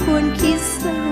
ควรคิดเสม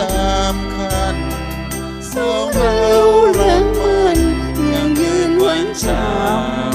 ตามคันสองเรารังมันยังยืนหวันช้ำ